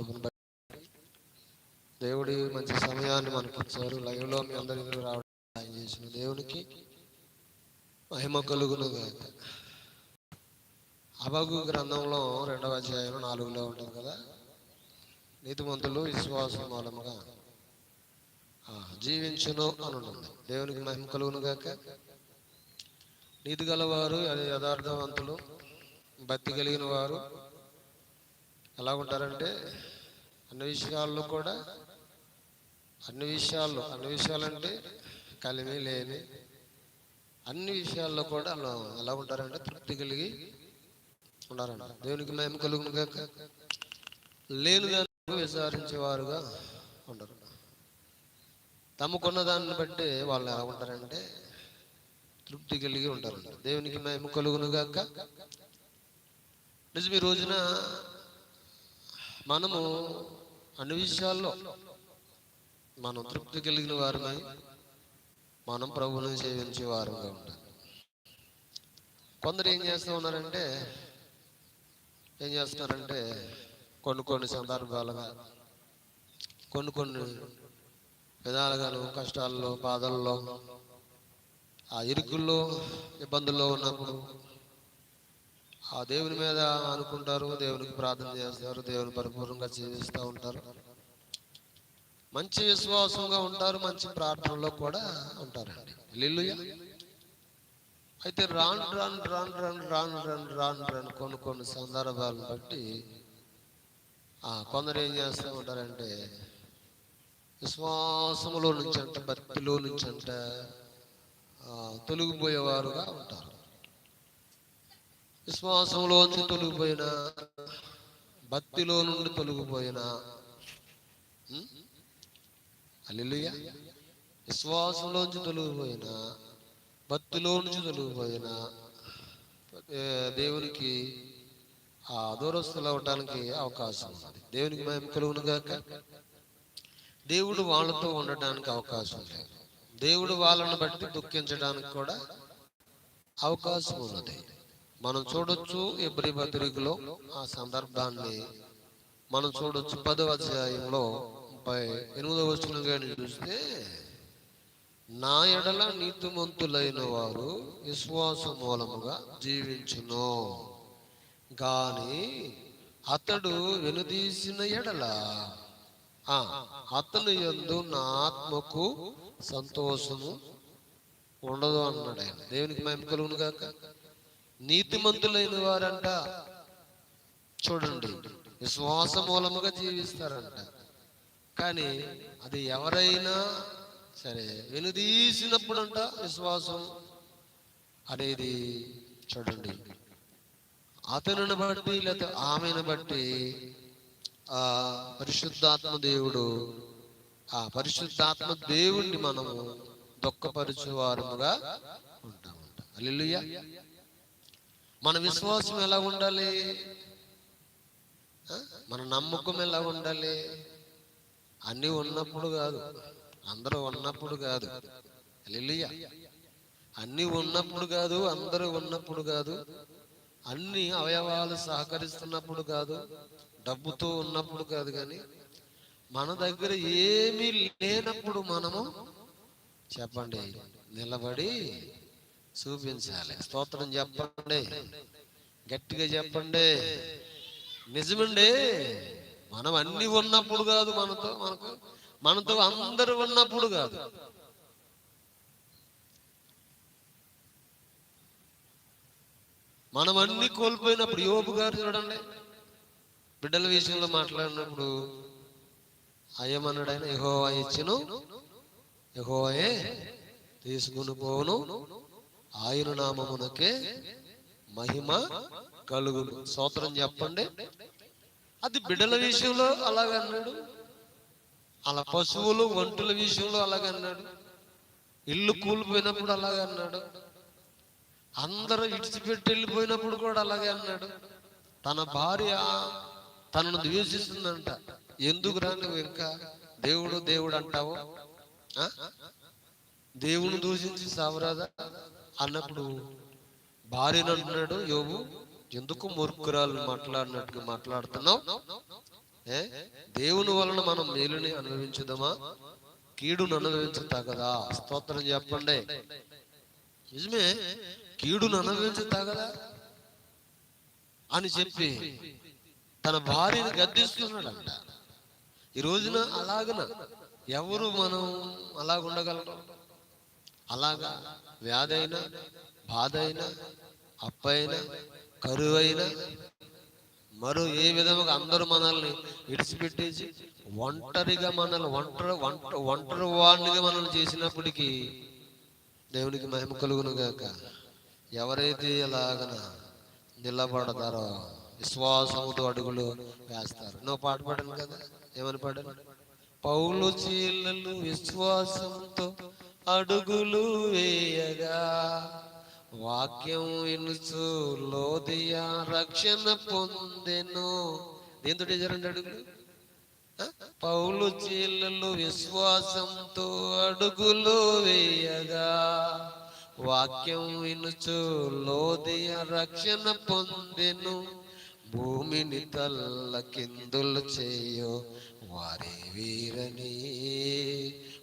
కృపను దేవుడి మంచి సమయాన్ని మనకి ఇచ్చారు. లైవ్లో మీ అందరి రావడం ఆయన చేసిన దేవునికి మహిమ కలుగును అబగు గ్రంథంలో రెండవ అధ్యాయం నాలుగులో ఉంటుంది కదా? నీతిమంతులు విశ్వాసం మూలముగా ఆ, జీవించును అని ఉంటుంది దేవునికి మహిమ కలుగును గాక నీతి గలవారు అది యథార్థవంతులు భక్తి కలిగిన వారు ఎలా ఉంటారంటే అన్ని విషయాల్లో కూడా అన్ని విషయాల్లో అన్ని విషయాలంటే కలిమి లేని అన్ని విషయాల్లో కూడా అలా ఎలా ఉంటారంటే తృప్తి కలిగి ఉన్నారంట దేవునికి మేము కలుగును కాక లేని దాన్ని విచారించేవారుగా ఉండరు. తమకున్న దాన్ని బట్టి వాళ్ళు ఎలా ఉంటారంటే తృప్తి కలిగి ఉంటారంట దేవునికి మేము కలుగును కాక నిజం ఈ రోజున మనము అన్ని విషయాల్లో మనం తృప్తి కలిగిన వారుగా మనం ప్రభువుని సేవించే వారుగా ఉండాలి. కొందరు ఏం చేస్తూ ఉన్నారంటే ఏం చేస్తున్నారంటే కొన్ని కొన్ని సందర్భాలుగా కొన్ని కొన్ని విధాలుగాను కష్టాల్లో బాధల్లో ఆ ఇరుకుల్లో ఇబ్బందుల్లో ఉన్నప్పుడు ఆ దేవుని మీద అనుకుంటారు దేవునికి ప్రార్థన చేస్తారు దేవుని పరిపూర్ణంగా జీవిస్తూ ఉంటారు. మంచి విశ్వాసంగా ఉంటారు మంచి ప్రార్థనలో కూడా ఉంటారండి. లిల్లుయ అయితే రాను రాను రాను రాను రాను రాను రాను రాను కొన్ని కొన్ని సందర్భాలను బట్టి కొందరు ఏం చేస్తూ ఉంటారంటే విశ్వాసములో నుంచి అంట భక్తిలో నుంచి అంట తొలగిపోయేవారుగా ఉంటారు. విశ్వాసంలోంచి తొలగిపోయినా భక్తిలో నుండి తొలగిపోయినా అల్లిలుయ విశ్వాసంలోంచి తొలగిపోయిన భక్తిలో నుంచి తొలగిపోయినా దేవునికి ఆ దూరస్తులు అవటానికి అవకాశం ఉంది దేవునికి మేము కలుగునుగాక దేవుడు వాళ్ళతో ఉండటానికి అవకాశం లేదు. దేవుడు వాళ్ళను బట్టి దుఃఖించడానికి కూడా అవకాశం ఉన్నది. మనం చూడొచ్చు ఎబ్రి పత్రికలో ఆ సందర్భాన్ని. మనం చూడొచ్చు పదవ అధ్యాయంలో ముప్పై ఎనిమిదవ వచ్చిన కానీ చూస్తే నా ఎడల నీతిమంతులైన వారు విశ్వాస మూలముగా జీవించును. గాని అతడు వెనుదీసిన ఎడల ఆ, అతను ఎందు నా ఆత్మకు సంతోషము ఉండదు అన్నాడు ఆయన. దేవునికి మేము కలుగును గాక. నీతిమంతులైన వారంట. చూడండి విశ్వాస మూలముగా జీవిస్తారంట. కానీ అది ఎవరైనా సరే వెనుదీసినప్పుడంట విశ్వాసం అనేది చూడండి. అతనిని బట్టి లేకపోతే ఆమెను బట్టి ఆ పరిశుద్ధాత్మ దేవుడు ఆ పరిశుద్ధాత్మ దేవుణ్ణి మనము దుఃఖపరచువారముగా ఉంటామంట. అల్లెలుయ్య మన విశ్వాసం ఎలా ఉండాలి? మన నమ్మకం ఎలా ఉండాలి? అన్ని ఉన్నప్పుడు కాదు. అందరూ ఉన్నప్పుడు కాదు. అల్లెలుయ్య అన్ని ఉన్నప్పుడు కాదు అందరూ ఉన్నప్పుడు కాదు. అన్ని అవయవాలు సహకరిస్తున్నప్పుడు కాదు. డబ్బుతో ఉన్నప్పుడు కాదు కానీ మన దగ్గర ఏమీ లేనప్పుడు మనము చెప్పండి నిలబడి చూపించాలి. స్తోత్రం చెప్పండి. గట్టిగా చెప్పండి. నిజమండి. మనం అన్ని ఉన్నప్పుడు కాదు మనతో మనకు మనతో అందరూ ఉన్నప్పుడు కాదు. మనం అన్ని కోల్పోయినప్పుడు యోబు గారు చూడండి. బిడ్డల విషయంలో మాట్లాడినప్పుడు అయ్యమన్నాడు ఆయన యహోవా ఇచ్చును యహోవయే తీసుకుని పోను ఆయన నామమునకే మహిమ కలుగును. సోత్రం చెప్పండి. అది బిడ్డల విషయంలో అలాగన్నాడు. అలా పశువులు ఒంటుల విషయంలో అలాగన్నాడు. ఇల్లు కూలిపోయినప్పుడు అలాగే అన్నాడు అందరూ ఇడిచిపెట్టి వెళ్ళిపోయినప్పుడు కూడా అలాగే అన్నాడు. తన భార్య తనను ద్వేషిస్తుందంట. ఎందుకు రా నువ్వు ఇంకా? దేవుడు దేవుడు అంటావు? ఆ? దేవుని దూషించి సావరాదా? అన్నప్పుడు భార్యను అంటున్నాడు యోబు. ఎందుకు మూర్ఖురాలు మాట్లాడినట్టుగా మాట్లాడుతున్నావు? ఏ? దేవుని వలన మనం మేలుని అనుభవించుదామా? కీడును అనుభవించుతా కదా స్తోత్రం చెప్పండి. నిజమే కీడును అనుభవించుతా కదా అని చెప్పి తన భార్యను గద్దిస్తున్నాడంట. ఈ రోజున అలాగన ఎవరు మనం అలాగ అలాగా వ్యాధైనా బాధ అయినా అప్పైనా కరువైనా మరో ఏ విధముగా అందరూ మనల్ని విడిచిపెట్టేసి ఒంటరిగా మనల్ని ఒంటరి ఒంట ఒంటరి వాడినిగా మనల్ని చేసినప్పటికీ దేవునికి మహిమ కలుగును గాక ఎవరైతే అలాగన నిలబడతారో విశ్వాసముతో అడుగులు వేస్తారు. నువ్వు పాట పాడాను కదా? ఏమని పాడాను పౌలు చీలలు విశ్వాసంతో అడుగులు వేయగా వాక్యం వినుచు లోదియ రక్షణ పొందెను. దేంతో చేశారండి అడుగులు? పౌలు చీలలు విశ్వాసంతో అడుగులు వేయగా వాక్యం వినుచు లోదియ రక్షణ పొందెను. భూమిని తల్ల కిందులు చేయో వారి వీరని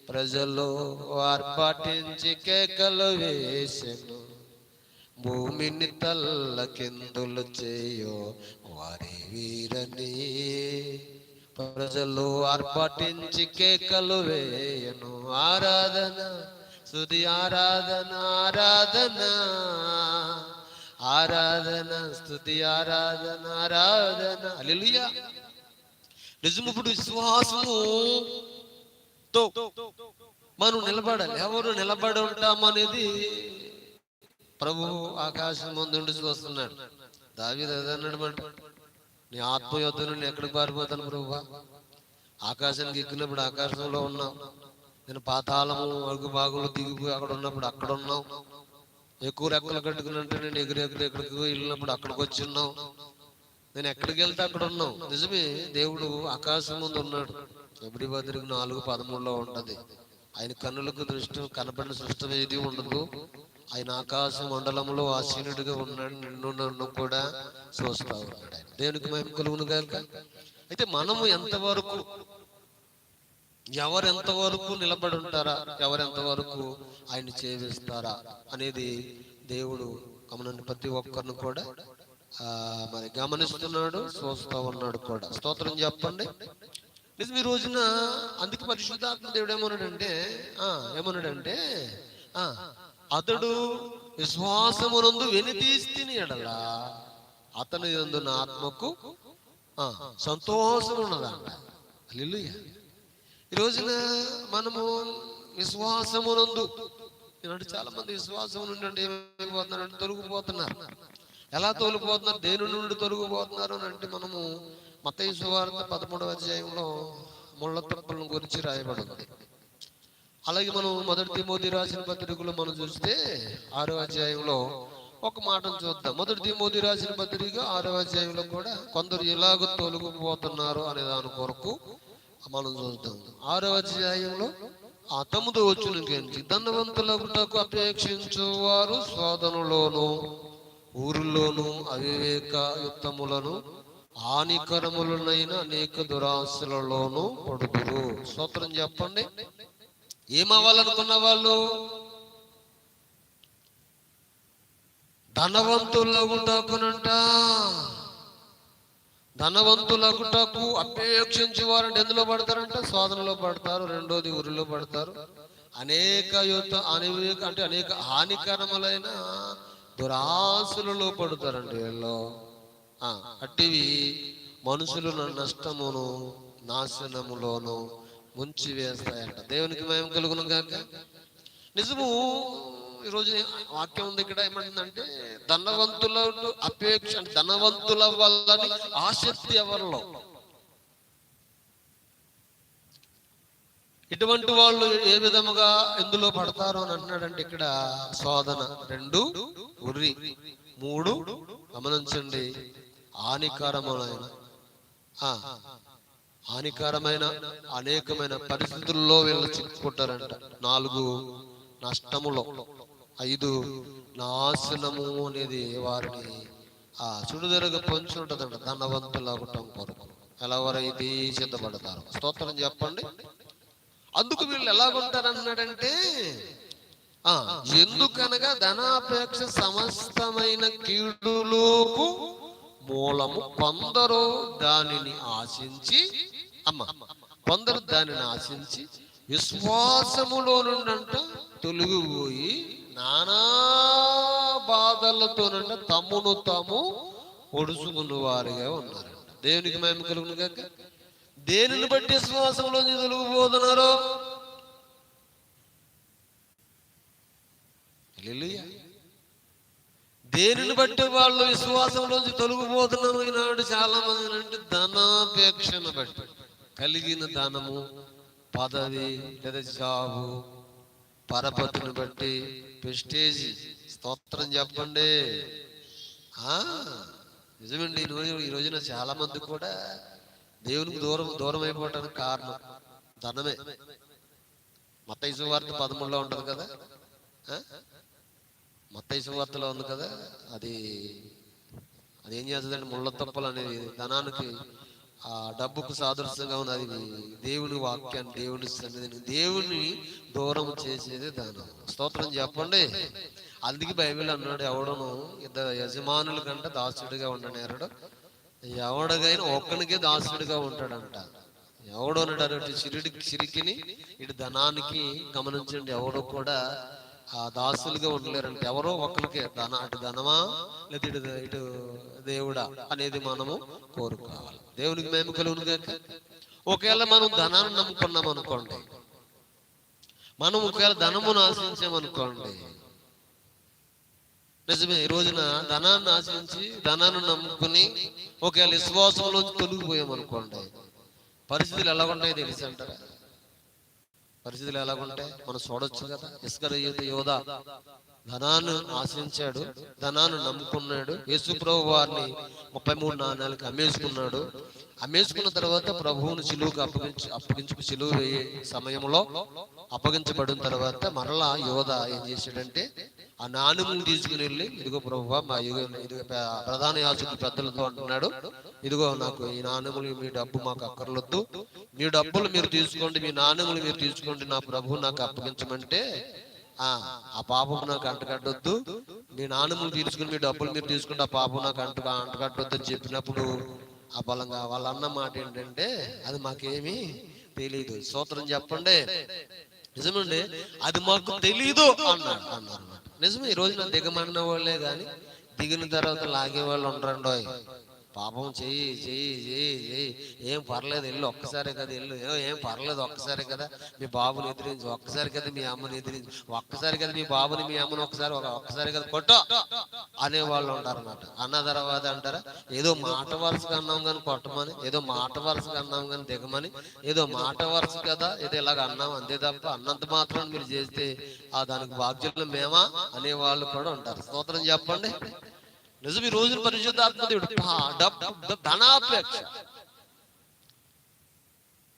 ప్రజలు ఆర్పాటించి కేకలు వేసెను. భూమిని తల్ల కిందులు చేయో వారి వీరని. ప్రజలు ఆర్పాటించి కేకలు వేయను. ఆరాధన సుది ఆరాధన ఆరాధన. ఆరాధన స్థుతి ఆరాధన ఆరాధన. అలెలుయా నిజము ఇప్పుడు విశ్వాసము తో మనం నిలబడాలి. ఎవరు నిలబడి ఉంటామనేది ప్రభు ఆకాశం ముందుండి చూస్తున్నాడు. దావీదు అదన్నాడు మాట. నీ ఆత్మ యొద్ద నుండి ఎక్కడికి పారిపోతాను ప్రభు? ఆకాశానికి ఎక్కినప్పుడు ఆకాశంలో ఉన్నావు. నేను పాతాళము అడుగు భాగంలో దిగిపోయి అక్కడ ఉన్నప్పుడు అక్కడ ఉన్నావు. ఎక్కువ రెక్కలు కట్టుకున్నట్టు నేను ఎగురు ఎగురు ఎక్కడికి వెళ్ళినప్పుడు అక్కడికి వచ్చి ఉన్నావు. నేను ఎక్కడికి వెళ్తే అక్కడ ఉన్నావు. నిజమే దేవుడు ఆకాశం ముందు ఉన్నాడు. ఎబడి భద్రికి నాలుగు పదమూడులో ఉంటుంది. ఆయన కన్నులకు దృష్టి కనపడిన సృష్టి ఏది ఉండదు. ఆయన ఆకాశ మండలంలో ఆసీనుడిగా ఉన్నాడు. నిన్ను నన్ను కూడా చూస్తా ఉన్నాడు ఆయన. దేవునికి మేము కలుగును గాక. అయితే మనము ఎంతవరకు ఎవరు ఎంతవరకు నిలబడి ఉంటారా? ఎవరు ఎంతవరకు ఆయన చేవిస్తారా అనేది దేవుడు గమనండి ప్రతి ఒక్కరిని కూడా మరి గమనిస్తున్నాడు చూస్తూ ఉన్నాడు కూడా. స్తోత్రం చెప్పండి. నిజం ఈ రోజున అందుకు పరిశుద్ధాత్మ దేవుడు ఏమన్నాడంటే ఆ ఏమన్నాడంటే అతడు విశ్వాసమునందు వెనుతీస్తిని ఎడలా అతని యందు ఆత్మకు సంతోషం ఉన్నదంట హల్లెలూయా. ఈ రోజున మనము విశ్వాసమునందు ఈనాడు చాలా మంది విశ్వాసం నుండి ఏమైపోతున్నారు అంటే తొలగిపోతున్నారు. ఎలా తొలగిపోతున్నారు? దేని నుండి తొలగిపోతున్నారు అని అంటే మనము మత సువార్త పదమూడవ అధ్యాయంలో ముళ్ళ తప్పులను గురించి రాయబడింది. అలాగే మనం మొదటి మోదీ రాసిన పత్రికలు మనం చూస్తే ఆరో అధ్యాయంలో ఒక మాటను చూద్దాం. మొదటి మోదీ రాసిన పత్రిక ఆరో అధ్యాయంలో కూడా కొందరు ఎలాగ తొలగిపోతున్నారు అనే దాని కొరకు మనం చూద్దాం. ఆరో అధ్యాయంలో ఆ తమ్ముడు వచ్చిన గురించి ధనవంతులకు అపేక్షించు వారు శోధనలోను ఊరిలోను అవివేక యుక్తములను హానికరములనైన అనేక దురాశలలోనూ పడుదురు. స్తోత్రం చెప్పండి. ఏమవ్వాలనుకున్న వాళ్ళు? ధనవంతులగుటకునంట. ధనవంతులగుటకు అపేక్షించి వారంటే ఎందులో పడతారంట? శోధనలో పడతారు రెండోది ఊరిలో పడతారు. అనేక యుత అనేక అంటే అనేక హానికరములైన దురాశలలో పడతారండి వీళ్ళు. అట్టివి మనుషులు నష్టమును నాశనములోను ముంచి వేస్తాయట దేవునికి మేము కలుగును గాక. నిజము ఈరోజు వాక్యం ఉంది ఇక్కడ ఏమంటుందంటే ధనవంతుల అపేక్ష ధనవంతుల వల్లని ఆసక్తి ఎవరిలో? ఇటువంటి వాళ్ళు ఏ విధముగా ఎందులో పడతారు అని అంటున్నాడంటే ఇక్కడ శోధన రెండు ఉర్రి మూడు. గమనించండి. హానికరమైన హానికరమైన అనేకమైన పరిస్థితుల్లో వీళ్ళు చిక్కుకుంటారంట. నాలుగు నష్టములో. ఐదు నాశనము అనేది వారిని ఆ చుడుదరగ పొంచి ఉంటుందంట ధనవంతులాగటం కొరకు. ఎలావరైతే సిద్ధపడతారు. స్తోత్రం చెప్పండి. అందుకు వీళ్ళు ఎలాగుంటారన్నాడంటే ఆ, ఎందుకనగా ధనాపేక్ష సమస్తమైన కీడులోకు మూలము కొందరు దానిని ఆశించి అమ్మ కొందరు దానిని ఆశించి విశ్వాసములో నుండంట తొలగిపోయి నానా బాధలతోనంట తమ్మును తాము ఒడుచుకున్న వారిగా ఉన్నారంట దేవునికి మేము కలుగును కాక దేనిని బట్టి విశ్వాసంలో తొలగిపోతున్నారో? హల్లెలూయా. దేనిని బట్టి వాళ్ళు విశ్వాసంలోంచి తొలగిపోతున్నారు? ఈనాడు చాలా మంది అంటే ధనాపేక్షను బట్టి. కలిగిన ధనము పదవి లేదా జాబు పరపతిని బట్టి ప్రెస్టేజ్. స్తోత్రం చెప్పండి. ఆ, నిజమండి. ఈ రోజు ఈ రోజున చాలా మంది కూడా దేవునికి దూరం దూరం అయిపోవటానికి కారణం ధనమే. మత వార్త పదమూడులో ఉంటుంది కదా? మత్తయ్య సువార్తలో ఉంది కదా అది అది ఏం చేస్తుందంటే ముళ్ళ తప్పలు అనేది ధనానికి ఆ డబ్బుకు సాదృశ్యంగా ఉంది అది దేవుని వాక్యాన్ని దేవుని సన్నిధిని దేవుని దూరం చేసేది దానం స్తోత్రం చెప్పండి. అందుకే బైబిల్ అన్నాడు ఎవడను ఇద్దరు యజమానుల కంటే దాసుడిగా ఉండనేరడు ఎవడగైనా ఒక్కనికే దాసుడిగా ఉంటాడంట. ఎవడో అన్నాడు ఇటు చిరికిని సిరికిని ఇటు ధనానికి గమనించండి ఎవడో కూడా ఆ దాసులుగా ఉండలేరంటే ఎవరో ఒకరికే ధన అటు ధనమా? లేదా ఇటు ఇటు దేవుడా అనేది మనము కోరుకోవాలి. దేవునికి మేము కలుగును ఒకవేళ మనం ధనాన్ని నమ్ముకున్నాం అనుకోండి మనం ఒకవేళ ధనమును ఆశించామనుకోండి నిజమే ఈ రోజున ధనాన్ని ఆశించి ధనాన్ని నమ్ముకుని ఒకవేళ విశ్వాసంలోంచి తొలగిపోయాం అనుకోండి పరిస్థితులు ఎలా ఉంటాయో తెలుసు అంటారా పరిస్థితులు ఎలాగుంటాయి? మనం చూడొచ్చు కదా? ఇస్కర యోధ. ధనాన్ని ఆశ్రయించాడు ధనాన్ని నమ్ముకున్నాడు. యేసు ప్రభు వారిని ముప్పై మూడు నాణ్యాలకు అమ్మేసుకున్నాడు. అమ్మేసుకున్న తర్వాత ప్రభువును చిలువుకు అప్పగించి అప్పగించుకు సిలువు వేయే సమయంలో అప్పగించబడిన తర్వాత మరలా యోధ ఏం చేశాడంటే ఆ నాణ్యములు తీసుకుని వెళ్ళి ఇదిగో ప్రభు మా ఇదిగో ప్రధాన యాజకుడు పెద్దలతో అంటున్నాడు ఇదిగో నాకు ఈ నాణ్యములు మీ డబ్బు మాకు అక్కర్లొద్దు. మీ డబ్బులు మీరు తీసుకోండి మీ నాణ్యములు మీరు తీసుకోండి నా ప్రభు నాకు అప్పగించమంటే ఆ ఆ పాపం నాకు అంటకట్టొద్దు మీ నాన్నములు తీసుకుని మీ డబ్బులు మీరు తీసుకుంటే ఆ పాపం నాకు అంట అంటకట్టొద్దు అని చెప్పినప్పుడు ఆ బలంగా వాళ్ళ అన్న మాట ఏంటంటే అది మాకేమీ తెలియదు సూత్రం చెప్పండి. నిజమండి? అది మాకు తెలీదు అన్నాడు. అన్నారు అన్నమాట. నిజమే ఈ రోజు నా దిగమన్న వాళ్ళే కానీ దిగిన తర్వాత లాగే వాళ్ళు ఉండరండోయ్. పాపం చెయ్యి చెయ్యి చెయ్యి చెయ్యి ఏం పర్లేదు వెళ్ళు ఒక్కసారి కదా వెళ్ళు. ఏ, ఏం పర్లేదు ఒక్కసారి కదా. మీ బాబుని ఎదిరించి ఒక్కసారి కదా మీ అమ్మని ఎదిరించి ఒక్కసారి కదా మీ బాబుని మీ అమ్మని ఒక్కసారి ఒక- ఒక్కసారి కదా కొట్టో అనే వాళ్ళు ఉంటారు అన్నమాట అన్న తర్వాత అంటారా? ఏదో మాట వరుసగా అన్నాం కానీ కొట్టమని ఏదో మాట వరుసగా అన్నాం కానీ దిగమని ఏదో మాట వరుస కదా ఏదో ఇలాగ అన్నాం అంతే తప్ప అన్నంత మాత్రం మీరు చేస్తే ఆ దానికి బాధ్యులు మేమా అనే వాళ్ళు కూడా ఉంటారు. స్తోత్రం చెప్పండి. నిజం ఈ రోజున పరిశుద్ధాత్మ దేవుడు డబ్బు ధనాపేక్ష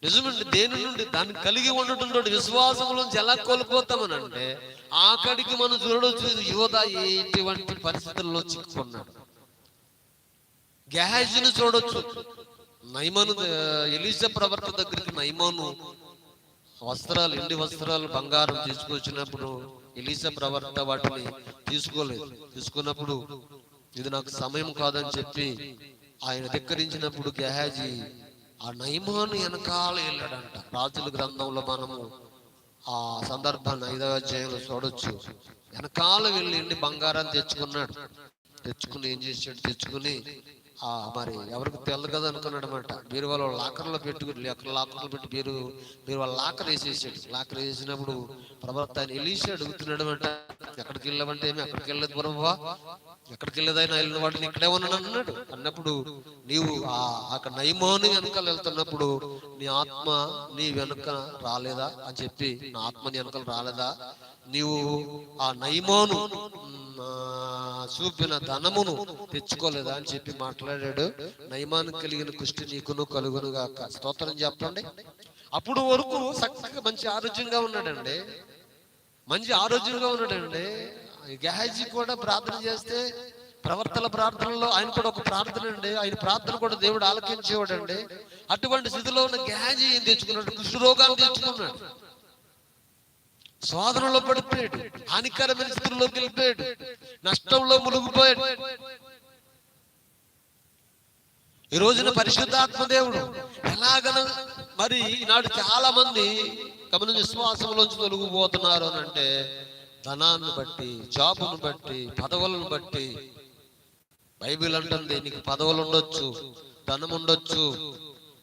నిజమండి దేని నుండి? దాన్ని కలిగి ఉండటం విశ్వాసంలో ఎలా కోల్పోతామనంటే అంటే మనం చూడవచ్చు యువత ఎటువంటి పరిస్థితుల్లో చిక్కుకున్నాడు. గెహాజీని చూడొచ్చు. నైమాను ఎలిజ ప్రవర్త దగ్గరికి నైమాను వస్త్రాలు ఎండి వస్త్రాలు బంగారం తీసుకొచ్చినప్పుడు ఎలిజ ప్రవర్త వాటిని తీసుకోలేదు. తీసుకున్నప్పుడు ఇది నాకు సమయం కాదని చెప్పి ఆయన ధిక్కరించినప్పుడు గెహాజీ ఆ నయమాను వెనకాల వెళ్ళాడంట. రాజుల గ్రంథంలో మనము ఆ సందర్భాన్ని ఐదవ అధ్యాయంలో చూడొచ్చు. వెనకాల వెళ్ళి ఎండి బంగారాన్ని తెచ్చుకున్నాడు. తెచ్చుకుని ఏం చేశాడు? తెచ్చుకుని ఆ మరి ఎవరికి తెలదు కదా అనుకున్నాడు అనమాట వాళ్ళ లాకర్లో పెట్టుకుని అక్కడ లాకర్లో పెట్టి మీరు మీరు వాళ్ళ లాకర్ వేసేసాడు. లాకర్ వేసినప్పుడు ప్రవర్త ఆయన ఎలీసి అడుగుతున్నాడు అంట ఎక్కడికి వెళ్ళామంటే ఏమి? ఎక్కడికి వెళ్ళలేదు ప్రభావా ఎక్కడికి వెళ్ళేదైనా వెళ్ళిన వాడిని ఇక్కడే ఉన్నాను అన్నాడు. అన్నప్పుడు నీవు ఆ అక్కడ నైమోని వెనకాల వెళ్తున్నప్పుడు నీ ఆత్మ నీ వెనుక రాలేదా అని చెప్పి నా ఆత్మ నీ వెనకాల రాలేదా? నీవు ఆ నైమోను చూపిన ధనమును తెచ్చుకోలేదా అని చెప్పి మాట్లాడాడు. నయమాను కలిగిన కుష్టి నీకును కలుగును గాక. స్తోత్రం చెప్పండి అప్పుడు వరకు చక్కగా మంచి ఆరోగ్యంగా ఉన్నాడండి. మంచి ఆరోగ్యంగా ఉన్నాడండి. గహాజీ కూడా ప్రార్థన చేస్తే ప్రవర్తన ప్రార్థనలో ఆయన కూడా ఒక ప్రార్థన అండి. ఆయన ప్రార్థన కూడా దేవుడు ఆలకించేవాడు అండి అటువంటి స్థితిలో ఉన్న గ్యాజీ ఏం తెచ్చుకున్నాడు? కృష్ణ రోగాన్ని తెచ్చుకున్నాడు. శోధనలో పడిపోయాడు. హానికరమైన స్థితిలోకి వెళ్ళిపోయాడు. నష్టంలో మునిగిపోయాడు. ఈ రోజున పరిశుద్ధాత్మ దేవుడు ఎలాగన మరి ఈనాడు చాలా మంది గమనించి విశ్వాసంలోంచి తొలగిపోతున్నారు అని అంటే ధనాన్ని బట్టి జాబును బట్టి పదవులను బట్టి. బైబిల్ అంటుంది నీకు పదవులు ఉండొచ్చు ధనం ఉండొచ్చు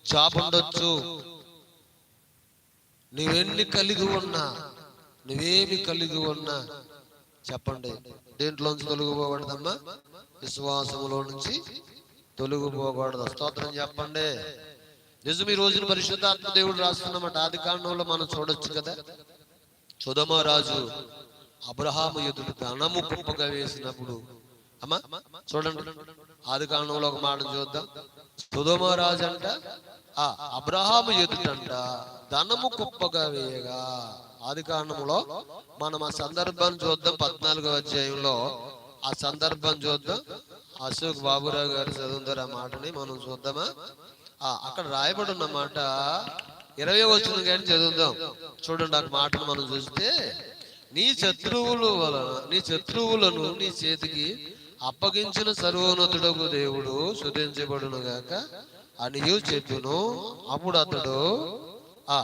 జాబ్ ఉండొచ్చు. నువ్వెన్ని కలిగి ఉన్నా నువ్వేమి కలిగి ఉన్నా చెప్పండి. దేంట్లోంచి తొలగిపోకూడదమ్మా విశ్వాసములో నుంచి తొలగిపోకూడదు స్తోత్రం చెప్పండి. నిజం ఈ రోజున పరిశుద్ధాత్మ దేవుడు రాస్తున్నమాట. ఆది కాండంలో మనం చూడొచ్చు కదా. సుధమ రాజు అబ్రహాము ఎదురు ధనము కుప్పగా వేసినప్పుడు అమ్మా చూడండి ఆది కాండంలో ఒక మాట చూద్దాం. సుధమరాజు అంట ఆ అబ్రహాము ఎదుటంట ధనము కుప్పగా వేయగా. ఆది కాండంలో మనం ఆ సందర్భాన్ని చూద్దాం పద్నాలుగో అధ్యాయంలో. ఆ సందర్భం చూద్దాం. అశోక్ బాబురావు గారు చదువుతారు ఆ మాటని మనం చూద్దామా? ఆ అక్కడ రాయబడి ఉన్న మాట ఇరవై వచ్చిన కానీ చదువుదాం. చూడండి ఆ మాటను మనం చూస్తే నీ శత్రువులు వలన నీ శత్రువులను నీ చేతికి అప్పగించిన సర్వోన్నతుడకు దేవుడు శుద్ధించబడును గాక. అనియు చెప్పును అప్పుడు అతడు ఆ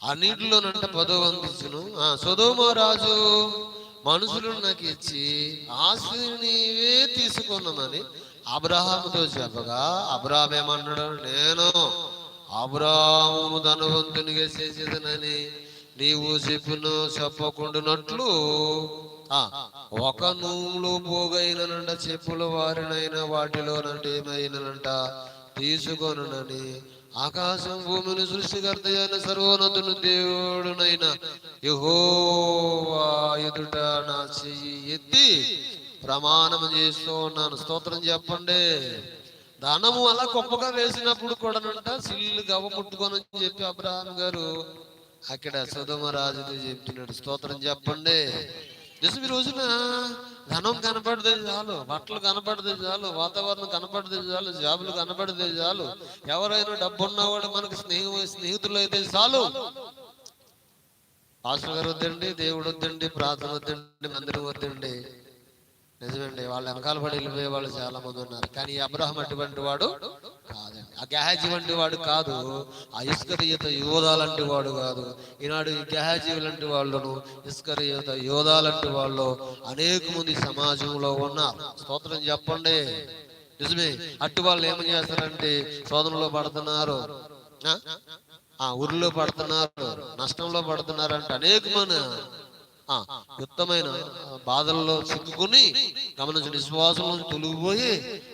అన్నిటిలోనంట పదో వందించును ఆ సుధోమో రాజు మనుషులను నాకు ఇచ్చి ఆస్తిని నీవే తీసుకున్నామని అబ్రహాముతో చెప్పగా అబ్రాహం ఏమన్నాడు? నేను అబ్రాహము ధనవంతునిగా చేసేదనని నీవు చెప్పిన చెప్పకుండానట్లు ఒక నూలు పోగైనంట చెప్పుల వారినైనా వాటిలోనంటే ఏమైనంట తీసుకొనని ఆకాశం భూమిని సృష్టికర్త అయిన సర్వోన్నతుని దేవుడునైనా యహోవాయుదుట ఎదుట నా చెయ్యి ఎత్తి ప్రమాణం చేస్తూ ఉన్నాను. స్తోత్రం చెప్పండి. దానము అలా గొప్పగా వేసినప్పుడు కూడానంట సిల్లు గవ్వ ముట్టుకొని చెప్పి అబ్రహాం గారు అక్కడ సుధమ రాజుని చెప్తున్నాడు. స్తోత్రం చెప్పండి. నిజం ఈ రోజున ధనం కనపడితే చాలు బట్టలు కనపడితే చాలు వాతావరణం కనపడితే చాలు జాబులు కనపడితే చాలు ఎవరైనా డబ్బు ఉన్నవాడు మనకు స్నేహం స్నేహితులు అయితే చాలు. పాస్టర్ గారు వద్దండి దేవుడు వద్దండి ప్రార్థన వద్దండి మందిరం వద్దండి. నిజమండి వాళ్ళు వెనకాల పడి వెళ్ళిపోయే వాళ్ళు చాలా మంది ఉన్నారు. కానీ అబ్రహం అటువంటి వాడు కాదండి. ఆ గహాజీ వంటి వాడు కాదు. ఆ ఇస్కరియుత యోధా లాంటి వాడు కాదు. ఈనాడు గహాజీ లాంటి వాళ్ళను ఇస్కరియుత యోధా లాంటి వాళ్ళు అనేక మంది సమాజంలో ఉన్నారు. స్తోత్రం చెప్పండి. నిజమే. అట్టి వాళ్ళు ఏమని చేస్తారంటే శోధనలో పడుతున్నారు. ఆ? ఆ పడుతున్నారు. నష్టంలో పడుతున్నారు అంటే అనేక మంది. యుక్తమైన బాధల్లో చిక్కుకుని గమనించిన విశ్వాసంలో తొలగిపోయి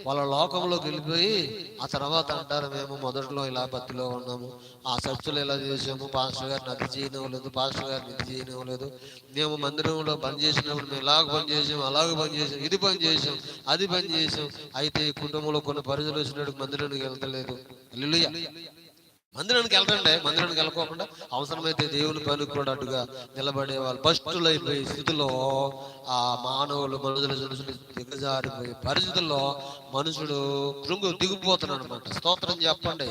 వాళ్ళ లోకంలోకి వెళ్ళిపోయి ఆ తర్వాత అంటారు మేము మొదట్లో ఇలా బతిలో ఉన్నాము. ఆ చర్చలు ఇలా చేసాము? పాస్టర్ గారిని అది చేయనివ్వలేదు పాస్టర్ గారిని ఇది చేయనివ్వలేదు. మేము మందిరంలో పని చేసినప్పుడు మేము ఇలాగ పని చేసాం అలాగ పని చేసాం ఇది పని చేసాం అది పని చేసాం. అయితే కుటుంబంలో కొన్ని పరిధులు వచ్చినట్టు మందిరానికి వెళ్తలేదు మందిరానికి వెళ్ళండి మందిరానికి వెళ్ళకోకుండా అవసరమైతే దేవుని పనికి నిలబడే వాళ్ళు ఫస్టులు అయిపోయే స్థితిలో ఆ మానవులు మనుషులు మనుషులు దిగజారిపోయే పరిస్థితుల్లో మనుషుడు కృంగు దిగిపోతున్నాడు అనమాట స్తోత్రం చెప్పండి.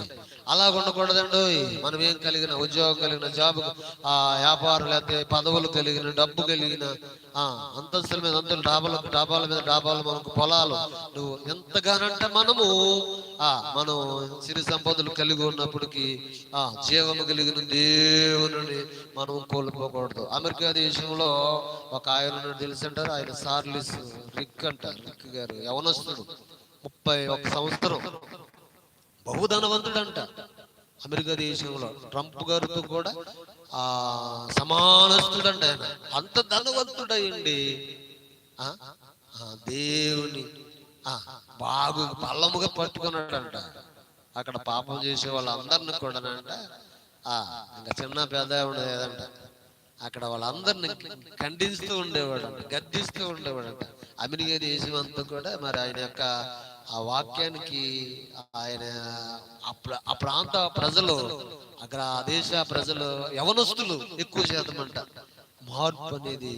అలా ఉండకూడదండి మనం ఏం కలిగిన ఉద్యోగం కలిగిన జాబ్ ఆ వ్యాపారం లేకపోతే పదవులు కలిగిన డబ్బు కలిగిన ఆ అంతస్తుల మీద అంతలు డాబాల డాబాల మీద డాబాలు మనకు పొలాలు. నువ్వు ఎంతగానంటే మనము ఆ మనం సిరి సంపదలు కలిగి ఉన్నప్పటికీ ఆ జీవము కలిగిన దేవుని మనం కోల్పోకూడదు. అమెరికా దేశంలో ఒక ఆయన తెలిసి? తెలుసు అంటారు ఆయన సార్లిస్ రిక్ అంటారు రిక్ గారు. యవనస్తుడు. ముప్పై ఒక సంవత్సరం. బహుధనవంతుడంట. అమెరికా దేశంలో ట్రంప్ గారితో కూడా ఆ సమానస్తుడంట ఆయన. అంత ధనవంతుడయ్యండి. దేవుని బాగు పల్లముగా పట్టుకున్నాడంట. అక్కడ పాపం చేసే వాళ్ళందరిని కూడానంట. అంట ఇంకా చిన్న పెద్ద ఉండేదంట అక్కడ వాళ్ళందరిని ఖండిస్తూ ఉండేవాడంట గద్దిస్తూ ఉండేవాడంట. అమెరికా దేశం అంతా కూడా మరి ఆయన యొక్క ఆ వాక్యానికి ఆయన ఆ ఆ ప్రాంత ప్రజలు అక్కడ ఆ దేశ ప్రజలు యవనస్తులు ఎక్కువ శాతం అంట మార్పు అనేది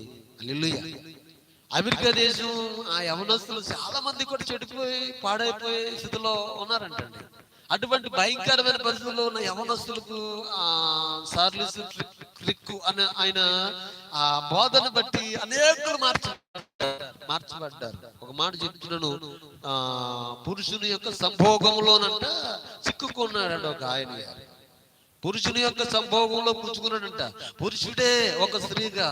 అమెరికా దేశం ఆ యవనస్తులు చాలా మంది కూడా చెడిపోయి పాడైపోయే స్థితిలో ఉన్నారంటండి. అటువంటి భయంకరమైన పరిస్థితుల్లో ఉన్న యవనస్తులకు ఆ సార్లిస్ క్లిక్కు అని ఆయన ఆ బోధన బట్టి అనేకులు మార్చబడ్డారు. మార్చబడ్డారు. ఒక మాట చెప్తున్నాను. ఆ పురుషుని యొక్క సంభోగంలోనంట చిక్కుకున్నాడంట ఒక ఆయన పురుషుని యొక్క సంభోగంలో పుచ్చుకున్నాడంట. పురుషుడే ఒక స్త్రీగా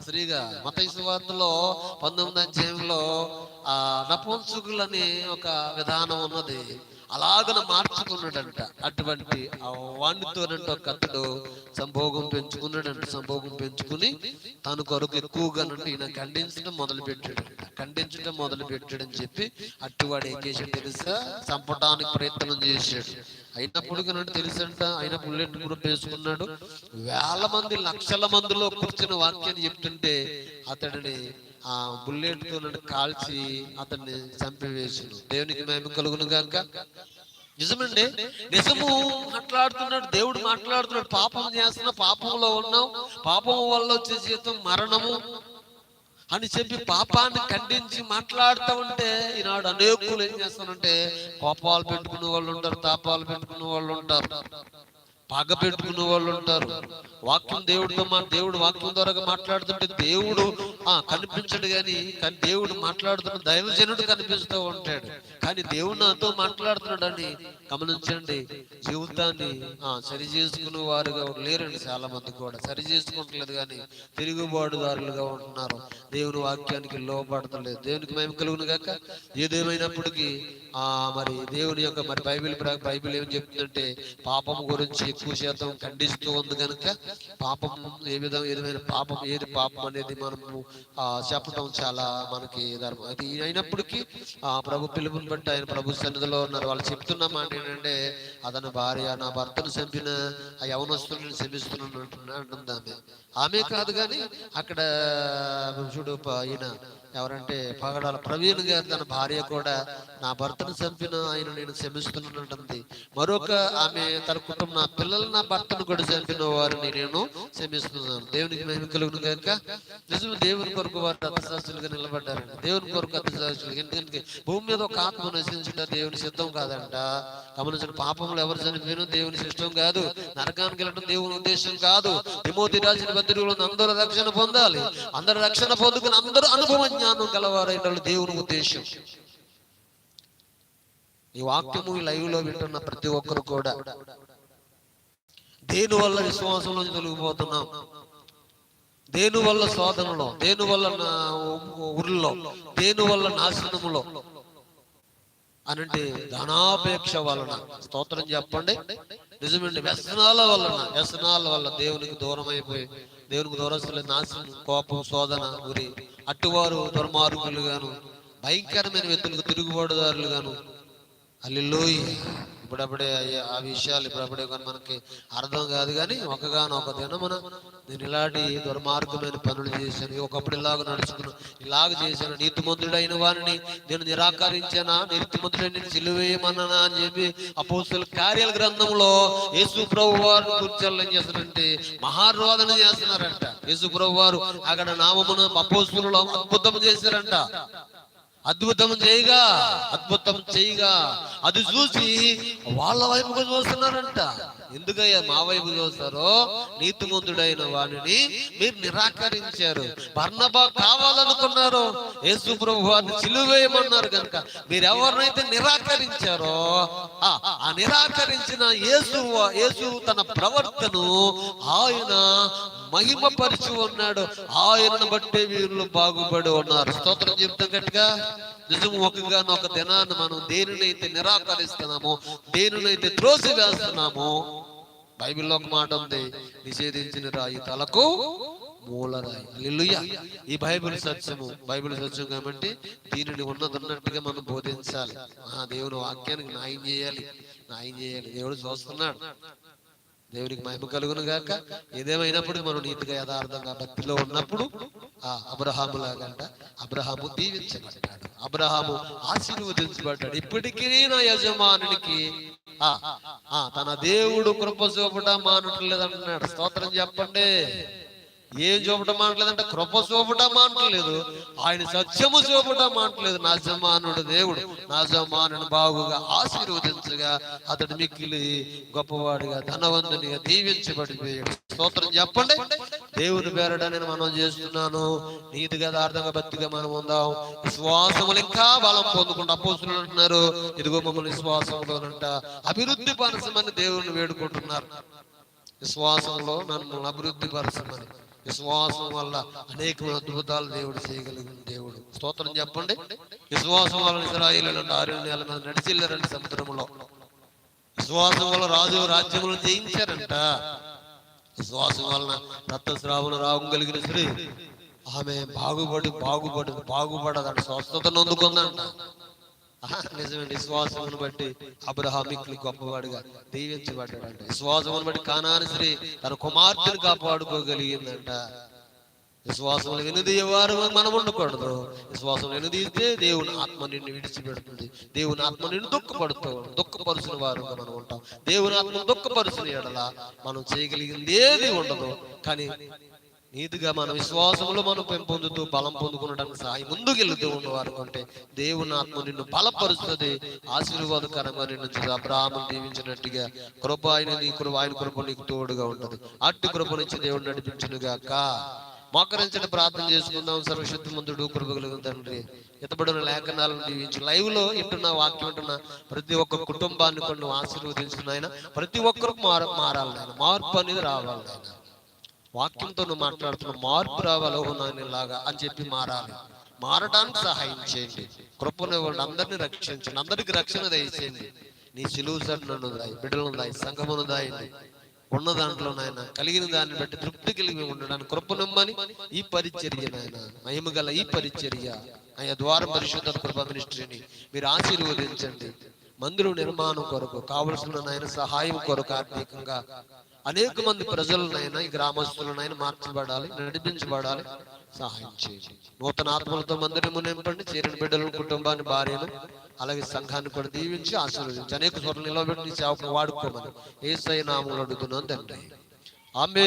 స్త్రీగా మత వార్తలో పంతొమ్మిది అధ్యాయంలో ఆ నపుంసకులని ఒక విధానం ఉన్నది. అలాగన మార్చుకున్నాడంట. అటువంటి ఆ వాణితోనంట ఒక అతడు సంభోగం పెంచుకున్నాడంట. సంభోగం పెంచుకుని తన కొరకు ఎక్కువగా నుండి ఈయన ఖండించడం మొదలు పెట్టాడంట ఖండించడం మొదలు పెట్టాడని చెప్పి అట్టివాడు ఏం చేశాడు తెలుసా? చంపడానికి ప్రయత్నం చేశాడు. అయినప్పుడు తెలుసంట ఆయన బుల్లెట్ కూడా వేసుకున్నాడు వేల మంది లక్షల మందిలో కూర్చున్న వాక్యాన్ని చెప్తుంటే అతడిని ఆ బుల్లెట్తో కాల్చి అతన్ని చంపివేసాడు. దేవునికి మేము కలుగును గాక. నిజమండి నిజము మాట్లాడుతున్నాడు దేవుడు మాట్లాడుతున్నాడు. పాపం చేస్తున్న పాపంలో ఉన్నాం. పాపం వల్ల వచ్చే జీవితం మరణము అని చెప్పి పాపాన్ని ఖండించి మాట్లాడుతూ ఉంటే ఈనాడు అనేకులు ఏం చేస్తానంటే కోపాలు పెట్టుకునే వాళ్ళు ఉంటారు తాపాలు పెట్టుకునే వాళ్ళు ఉంటారు. పగ పెట్టుకునే వాళ్ళు ఉంటారు. వాక్యం దేవుడితో మా దేవుడు వాక్యం ద్వారా మాట్లాడుతుంటే దేవుడు ఆ కనిపించడు కానీ కానీ దేవుడు మాట్లాడుతున్న దైవజనుడు కనిపిస్తూ ఉంటాడు. కానీ దేవుడు నాతో మాట్లాడుతున్నాడు అని గమనించండి. జీవితాన్ని ఆ సరి చేసుకునే వారుగా లేరండి చాలా మంది కూడా. సరి చేసుకుంటలేదు కానీ తిరుగుబాటుదారులుగా ఉంటున్నారు. దేవుని వాక్యానికి లోపడతలేదు దేవునికి మేము కలుగును గాక. ఏదేమైనప్పటికీ ఆ మరి దేవుని యొక్క మరి బైబిల్ బైబిల్ ఏం చెప్తుందంటే పాపం గురించి ఎక్కువ శాతం ఖండిస్తూ ఉంది కనుక పాపం ఏ విధం ఏదైనా పాపం ఏది పాపం అనేది మనము ఆ చెప్పడం చాలా మనకి ధర్మం. అది అయినప్పటికీ ఆ ప్రభు పిలుపుని బట్టి ఆయన ప్రభు సన్నిధిలో ఉన్నారు. వాళ్ళు చెప్తున్న మాట ఏంటంటే అతని భార్య నా భర్తను చంపిన ఆ యవనస్తులను శమిస్తున్నాను అంటున్నా అంటుంది ఆమె ఆమె కాదు కానీ అక్కడ చూడు ఈయన ఎవరంటే పగడాల ప్రవీణ్ గారు తన భార్య కూడా నా భర్తను చంపిన ఆయన నేను క్షమిస్తున్నానంటుంది మరొక ఆమె తన కుటుంబం నా పిల్లలు నా భర్తను కూడా చంపిన వారిని నేను క్షమిస్తున్నాను. దేవునికి మేము కలుగును కనుక నిజమే దేవుని కొరకు వారు అర్థశాస్త్రులుగా నిలబడ్డారంట. దేవుని కొరకు అర్థశాస్త్రులు ఎందుకంటే భూమి మీద ఒక ఆత్మ నశించడం దేవుని సిద్ధం కాదంట. గమనించిన పాపములు ఎవరు చనిపోయినా దేవుని సిష్టం కాదు. నరకానికి వెళ్ళడం దేవుని ఉద్దేశం కాదు. తిమోతి రాసిన పత్రికలో అందరూ రక్షణ పొందాలి. అందరూ రక్షణ పొందుకుని అందరూ అనుభవం జ్ఞానం గలవారైన దేవుని ఉద్దేశం. ఈ వాక్యము ఈ లైవ్లో వింటున్న ప్రతి ఒక్కరు కూడా దేని వల్ల విశ్వాసంలో తొలగిపోతున్నాం? దేని వల్ల శోధనలో దేని వల్ల నా- ఉరిలో దేని వల్ల నాశనములో అనంటే ధనాపేక్ష వలన. స్తోత్రం చెప్పండి. నిజమండి వ్యసనాల వలన. వ్యసనాల వల్ల దేవునికి దూరం అయిపోయి దేవునికి దూరస్తులు నాశనం కోపం శోధన గురి అట్టువారు దుర్మార్గులుగాను భయంకరమైన వ్యక్తులకు తిరుగుబాటుదారులుగాను. అల్లిలోయ్ ఇప్పుడప్పుడే అయ్యే ఆ విషయాలు ఇప్పుడప్పుడే కానీ మనకి అర్థం కాదు కానీ ఒకగానో ఒక దినమున నేను ఇలాంటి దుర్మార్గమైన పనులు చేశాను. ఒకప్పుడు ఇలాగ నడుచుకున్నాను ఇలాగ చేశాను. నీతిమంతుడైన వారిని నేను నిరాకరించానా? నీతిమంతుడైన సిలువేయమన్నానా అని చెప్పి అపోస్తుల కార్యాల గ్రంథంలో యేసు ప్రభు వారు కూర్చోలేం చేస్తారంటే మహారోధన చేస్తున్నారంట. యేసు ప్రభు వారు అక్కడ నామమున అపోస్తులు అద్భుతం చేశారంట. అద్భుతం చేయగా అద్భుతం చేయగా అది చూసి వాళ్ళ వైపుగా చూస్తున్నారంట. ఎందుకయ్యా మా వైపు చూస్తారో? నీతిమంతుడైన వాడిని మీరు నిరాకరించారు. బర్ణబా కావాలనుకున్నారు. యేసు ప్రభు వారిని చిలువేయమన్నారు కనుక మీరు ఎవరినైతే నిరాకరించారో ఆ నిరాకరించిన యేసు యేసు తన ప్రవర్తను ఆయన మహిమపరిచి ఉన్నాడు. ఆయనను బట్టే వీరులు బాగుపడి ఉన్నారు. స్తోత్రం చెప్తాం గట్టిగా. నిజము ఒకగా ఒక దినాన్ని మనం దేనినైతే నిరాకరిస్తున్నామో దేనినైతే త్రోసి వేస్తున్నామో బైబిల్లో ఒక మాట ఉంది. నిషేధించిన రాయి తలకు మూలరాయి. ఈ బైబిల్ సత్యము. బైబిల్ సత్యం కాబట్టి దీనిని ఉన్నది ఉన్నట్టుగా మనం బోధించాలి. ఆ దేవుని వాక్యానికి న్యాయం చేయాలి. న్యాయం చేయాలి. దేవుడు చూస్తున్నాడు. దేవునికి మహిమ కలుగును గాక. ఏదేమైనప్పుడు మనం నీతిగా యథార్థంగా భక్తిలో ఉన్నప్పుడు ఆ అబ్రహాము లాగంట అబ్రహాము దీవించబడ్డాడు. అబ్రహాము ఆశీర్వదించబడ్డాడు. ఇప్పటికీ నా యజమానునికి ఆ ఆ తన దేవుడు కృప చూపట మానట్లేదు స్తోత్రం చెప్పండి. ఏం చూపటం మానట్లేదంటే కృప చూపటం మానట్లేదు ఆయన సత్యము చూపటం మానట్లేదు నా జమానుడు దేవుడు నా జమానుని బాగుగా ఆశీర్వదించగా అతడు మిక్కిలి గొప్పవాడిగా ధనవంతునిగా దీవించబడిపోయాడు స్తోత్రం చెప్పండి. దేవుని పేరట నేను మనం చేస్తున్నాను. నీతిగా అర్థంగా భక్తిగా మనం ఉందాం. విశ్వాసములు ఇంకా బలం పొందుకుంటూ అపోసులు అంటున్నారు. ఇదిగో మమ్మల్ని విశ్వాసంలోనంట. అభివృద్ధి పరచమని దేవుని వేడుకుంటున్నారు. విశ్వాసంలో నన్ను అభివృద్ధి పరచమని. విశ్వాసం వల్ల అనేక అద్భుతాలు దేవుడు చేయగలిగిన దేవుడు. స్తోత్రం చెప్పండి? విశ్వాసం వల్ల ఇస్రాయిల్ ఆరు నెలల మీద నడిచిల్లారండి సముద్రంలో విశ్వాసం వల్ల రాజు రాజ్యములను జయించారంట. విశ్వాసం వలన రక్తస్రావులు రాగం కలిగిన స్త్రీ ఆమె బాగుపడి బాగుపడి బాగుపడదంట స్వస్థతను అందుకుందంట. నిజమే విశ్వాసమును బట్టి అబ్రహామిక్లు గొప్పవాడుగా దీవించబడ్డాడంట. విశ్వాసమును బట్టి కానాని స్త్రీ తన కుమార్తెను కాపాడుకోగలిగిందంట. విశ్వాసములు వినదీయవారు మనం ఉండకూడదు. విశ్వాసం వినదీస్తే దేవుని ఆత్మ నిన్ను విడిచిపెడుతుంది. దేవుని ఆత్మ నిన్ను దుఃఖపడుతూ దుఃఖపరుచిన వారు మనం ఉంటాం. దేవుని ఆత్మ దుఃఖపరుచిన ఎడల మనం చేయగలిగింది ఏది ఉండదు. కానీ నీతిగా మన విశ్వాసంలో మనం పెంపొందుతూ బలం పొందుకునడానికి సహాయం ముందుకు వెళుతూ ఉన్నవారు కంటే దేవుని ఆత్మ నిన్ను బలపరుస్తుంది ఆశీర్వాదకరంగా నిన్ను చూసి అబ్రాహ్మను దీవించినట్టుగా కృప ఆయన నీ కృప ఆయన కృప నీకు తోడుగా ఉంటుంది. అట్టి కృప నుంచి దేవుడు నడిపించునుగాక మోకరించడం ప్రార్థన చేసుకుందాం. సర్వశుద్ధి ముందుడు కృపగలుగు తండ్రి ఎత్తబడిన లేఖనాలను దీవించు. లైవ్లో వింటున్న వాక్యం వింటున్న ప్రతి ఒక్క కుటుంబాన్ని కొన్ని ఆశీర్వదించిన ఆయన ప్రతి ఒక్కరికి మార మారాలి మార్పు అనేది రావాలి వాక్యంతో నువ్వు మాట్లాడుతున్న మార్పు రావాలి. లాగా అని చెప్పి మారాలి. మారడానికి సహాయం చేయండి కృపను అందరినీ అందరిని రక్షించండి. అందరికి రక్షణ దయచేయండి. నీ సిలువు సన్ను దాయి బిడ్డలను దాయి సంఘమును దాయండి. ఉన్న దాంట్లో నాయన కలిగిన దాన్ని బట్టి తృప్తి కలిగి ఉండడానికి కృపనమ్మని ఈ పరిచర్య నాయన. మహిమ గల ఈ పరిచర్య. ఆయా ద్వారం పరిశుద్ధ కృప మినిస్ట్రీని మీరు ఆశీర్వదించండి. మందిరం నిర్మాణం కొరకు కావలసిన నాయన సహాయం కొరకు ఆర్థికంగా అనేక మంది ప్రజలనైనా ఈ గ్రామస్తులనైనా మార్చబడాలి నడిపించబడాలి సహాయం చేయండి. నూతన ఆత్మలతో మందిరము నింపండి చేరిన బిడ్డలను కుటుంబాన్ని భార్యను అలాగే సంఘాన్ని కూడా దీవించి ఆశీర్వదించి అనేక స్వరం నిలబెట్టి సేవకు వాడుకోమని ఏ నామంలో అడుగుతున్నాను తండ్రి. ఆమె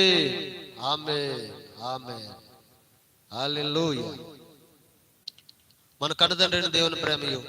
ఆమె ఆమె మన కన్నతండ్రిని దేవుని ప్రేమయు.